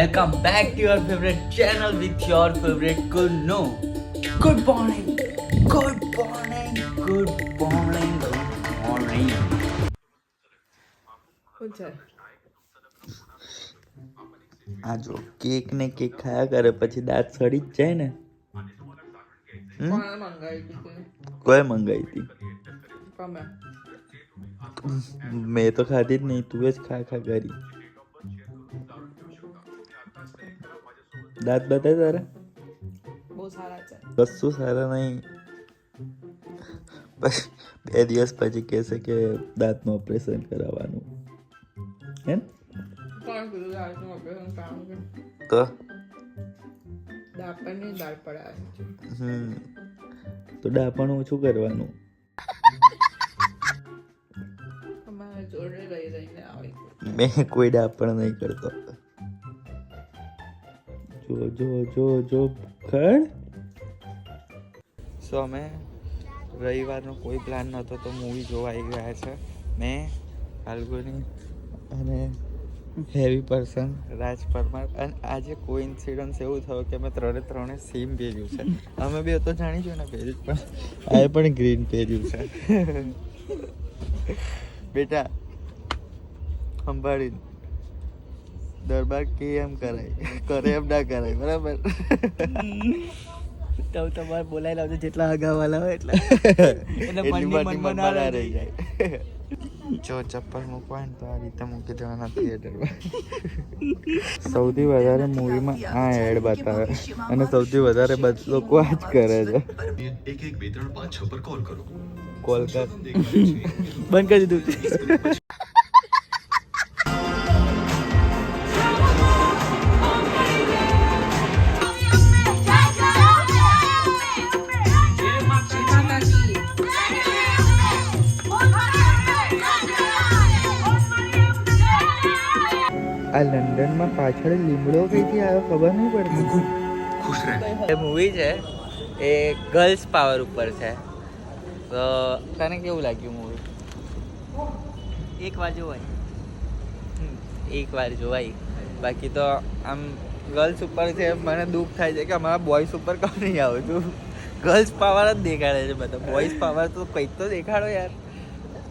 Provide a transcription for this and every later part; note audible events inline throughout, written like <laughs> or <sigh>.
Welcome back to your favorite channel with your favorite Kunnu. Good morning. Good morning. Good morning. Good morning. શું છે આ જો cake ને cake ખાયા કરે પછી દાંત સડી જ જાય ને કોઈ મંગાવી હતી મેં તો ખાધી જ નહીં તું જ ખા ખા કરી દાંત બતાય તારે? બહુ સારા છે. કશું સારા નહીં. બે દિવસ પછી કહેશે કે દાંતનું ઓપરેશન કરાવવાનું. હે તો? દાપણની દાળ પડાવે હમ. તો ડાપણ ઓછું કરવાનું? મેં કોઈ ડાપણ નહીં કરતો. જો જો જો જો ખડ સો અમે રવિવારનો કોઈ પ્લાન નહોતો તો મૂવી જોવા આવી ગયા છે. મેં, ફાલ્ગુની અને હેવી પર્સન રાજ પરમાર અને આજે કોઈ ઇન્સિડન્સ એવું થયો કે અમે ત્રણે ત્રણે સેમ પહેર્યું છે. અમે બે તો જાણીશું ને પહેર્યું પણ આ પણ ગ્રીન પહેર્યું છે. બેટા, સંભાળીને. દરબાર કે એમ કરાય? કરે એમ ના કરાય બરાબર? <laughs> તો તમારે બોલાવી લાવજો જેટલા હગાવાલા હોય એટલે. <laughs> એટલે મનની મનમાં ના રહી જાય. જો ચપ્પલ મૂકવાય ને તો આ રીતે મૂકી દેવાના થિયેટરમાં સૌથી વધારે મૂવીમાં આ એડ બતાવે. અને સૌથી વધારે બધ લોકો આ જ કરે છે. એક એક બે ત્રણ પાંચ છ પર કોલ કરો. કોલ કર બંધ કરી દીધું. પાછળ લીમડો કઈથી આવ્યો ખબર નહીં પડતી. ખુશ રહે. મૂવી છે એ ગર્લ્સ પાવર ઉપર છે. તો તને કેવું લાગ્યું મૂવી એક વાર જોવાય. એક વાર જોવાય. બાકી તો આમ ગર્લ્સ ઉપર છે મને દુઃખ થાય છે કે અમારા બોયસ ઉપર કેમ નહીં આવતું. ગર્લ્સ પાવર જ દેખાડે છે બધા. બોય્સ પાવર તો કંઈક તો દેખાડો યાર.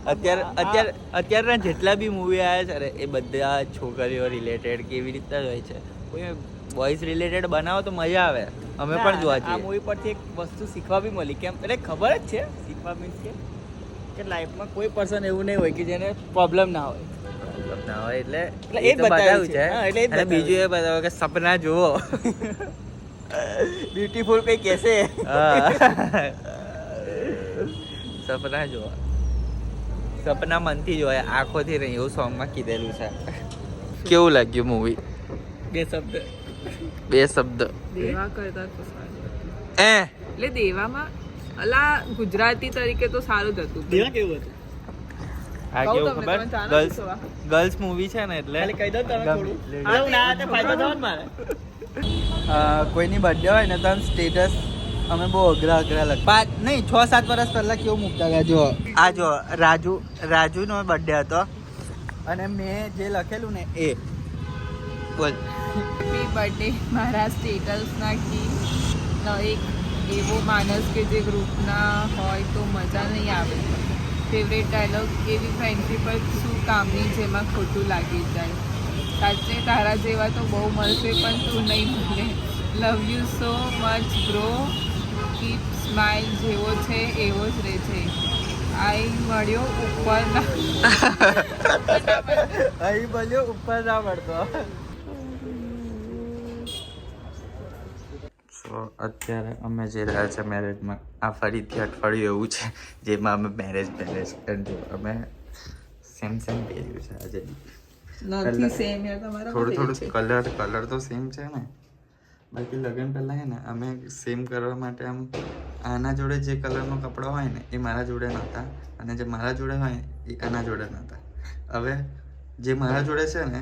અત્યારે અત્યારે અત્યારના જેટલા બી મૂવી આવ્યા છે અરે એ બધા છોકરીઓ રિલેટેડ કેવી રીતના જ હોય છે? કોઈ બોಯ್સ રિલેટેડ બનાવો તો મજા આવે. અમે પણ જોવા આ જઈએ. મૂવી પરથી એક વસ્તુ શીખવા બી મળી. કેમ એટલે ખબર જ છે શીખવા મીન્સ કે કે લાઈફમાં કોઈ પર્સન એવું નહીં હોય કે જેને પ્રોબ્લેમ ના હોય. પ્રોબ્લેમ ના હોય એટલે એટલે એ બતાવ્યું છે. એટલે બીજું એ બતાવ્યું કે સપના જુઓ. બ્યુટીફુલ કઈ કહેશે? સપના જોવા સપના મનથી જોયા આંખોથી નહીં એવું સોંગમાં કીધેલું છે. કેવું લાગ્યું મૂવી બે શબ્દ. બે શબ્દ. દેવા કરતા તો સારું એ? એટલે દેવામાં અલા ગુજરાતી તરીકે તો સારું જ હતું. દેવા કેવું હતું? આ કેવું ખબર? ગર્લ્સ ગર્લ્સ મૂવી છે ને એટલે કહી દો તમે થોડું. ના તો ફાયદો થયો મારે. કોઈની બર્થડે હોય ને તો સ્ટેટસ અમે બહુ અઘરા અઘરા લખ પાંચ નહીં છ સાત વર્ષ પહેલા કેવું મૂકતા ગયા જો આ જો રાજુ રાજુનો બર્થડે હતો. અને મેં જે લખેલું ને એ. બોલ. હેપી બર્થડે મારા સ્ટેટસના કી. એક એવો માણસ કે જે ગ્રુપના હોય તો મજા નહીં આવે. ફેવરેટ ડાયલોગ એવી ફ્રેન્ડશીપ જ શું કામની જેમાં ખોટું લાગી જાય. સાચે તારા જેવા તો બહુ મળશે પણ તું નહીં મળે love you so much bro keep smile જેવો છે એવો જ રહે છે. આઈ મળ્યો ઉપર અહીં <laughs> મળ્યો ઉપર ના મળતો. અત્યારે અમે જે રહ્યા છે મેરેજમાં આ ફરીથી અઠવાડિયું એવું છે જેમાં અમે મેરેજ મેરેજ કરી અમે સેમ સેમ પહેર્યું છે આજે. સેમ યાર થોડું થોડું કલર કલર તો સેમ છે ને? બાકી લગ્ન પહેલાં હે ને અમે સેમ કરવા માટે આમ આના જોડે જે કલરનો કપડો હોય ને એ મારા જોડે નહોતા. અને જે મારા જોડે હોય એ આના જોડે નહોતા. હવે જે મારા જોડે છે ને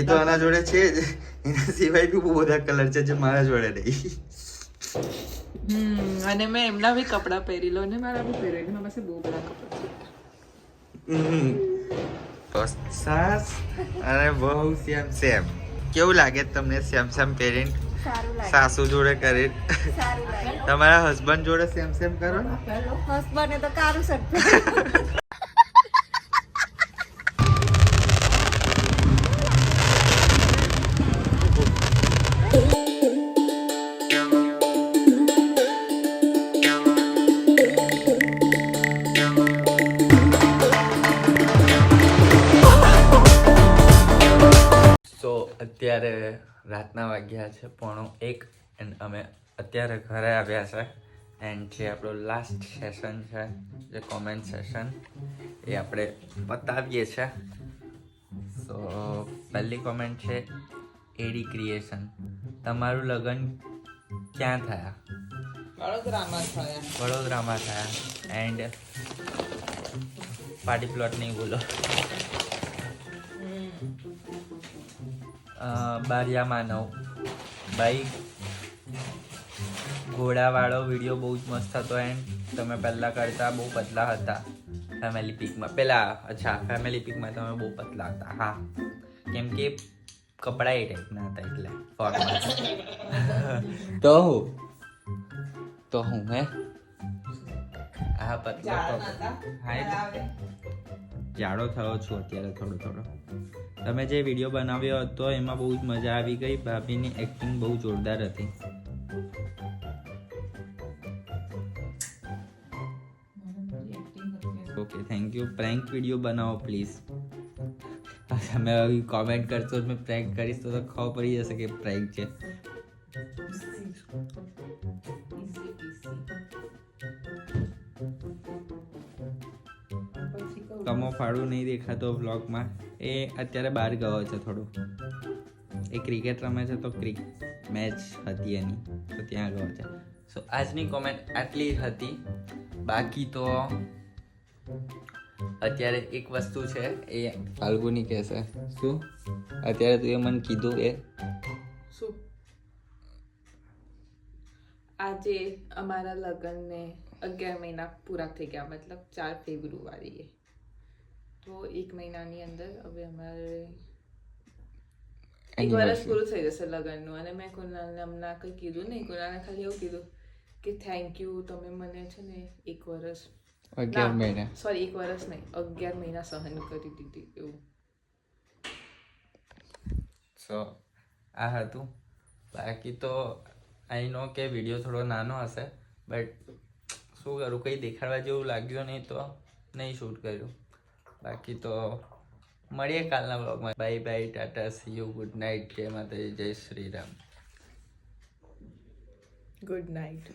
એ તો આના જોડે છે જ. એના સિવાય બી બહુ બધા કલર છે જે મારા જોડે નહીં. હમ અને મેં એમના બી કપડાં પહેરી લો ને મારા બી પહેરી. લો મારા પાસે બહુ બધા કપડાં છે. સાસ. અરે બહુ સેમ સેમ કેવું લાગે તમને સેમ સેમ પેરેન્ટ સાસુ જોડે કરી. તમારા હસબન્ડ જોડે સેમ સેમ કરો ને? હસબન્ડે તો કારું સટ અત્યારે રાતના વાગ્યા છે પોણો એક એન્ડ અમે અત્યારે ઘરે આવ્યા છે. એન્ડ જે આપણો લાસ્ટ સેશન છે જે કોમેન્ટ સેશન એ આપણે બતાવીએ છે. સો પહેલી કોમેન્ટ છે એડી ક્રિએશન તમારું લગ્ન ક્યાં થયા? વડોદરામાં થયા. વડોદરામાં થયા. એન્ડ પાર્ટી પ્લોટ નહીં બોલો બારિયા માનવ. ભાઈ ઘોડાવાળો વીડિયો બહુ જ મસ્ત હતો એન્ડ તમે પહેલાં કરતા બહુ પતલા હતા. ફેમિલી પિકમાં પહેલાં અચ્છા ફેમિલી પિકમાં તમે બહુ પતલા હતા. હા. કેમ કે કપડા એ ટાઈપના હતા એટલે ફોર્મલ તો હું? તો હું હે? હા પતલા હા એટલે. જાડો થયો છું અત્યારે થોડો થોડો તમે જે વીડિયો બનાવ્યો હતો, એમાં બહુ જ મજા આવી ગઈ. ભાભીની એક્ટિંગ બહુ જોરદાર હતી. Okay thank you prank video બનાવો પ્લીઝ તમે કોમેન્ટ કરશો મેં પ્રેન્ક કરીશ, તો ખબર પડી જશે કે પ્રેન્ક છે. કમો ફાળું નહીં દેખાતો વ્લોગમાં એ અત્યારે બહાર ગયો છે થોડો. એ ક્રિકેટ રમે છે તો ક્રિક મેચ હતી એની. તો ત્યાં ગયો છે. સો આજની કોમેન્ટ આટલી હતી. બાકી તો અત્યારે એક વસ્તુ છે, એ ફાલ્ગુની કહેશે. શું? અત્યારે તું એ મને કીધું એ. શું? આજે અમારા લગ્નને અગિયાર મહિના પૂરા થઈ ગયા, મતલબ ચાર ફેબ્રુઆરીએ. તો એક મહિનાની અંદર હવે અમારે એક વર્ષ પૂરું થઈ જશે લગ્નનું અને મેં કુનાલને હમણાં કંઈ કીધું નહીં કુનાલને ખાલી એવું કીધું કે થેન્ક યુ તમે મને છે ને એક વર્ષ અગિયાર મહિના સોરી એક વર્ષ નહીં અગિયાર મહિના સહન કરી દીધી એવું સો આ હતું બાકી તો આઈ નો કે વીડિયો થોડો નાનો હશે બટ શું કરું કંઈ દેખાડવા જેવું લાગ્યું નહીં તો નહીં શૂટ કર્યું બાકી તો મળીએ કાલના બ્લોગમાં bye bye tata see you good night જય માતાજી, જય શ્રી રામ ગુડ નાઇટ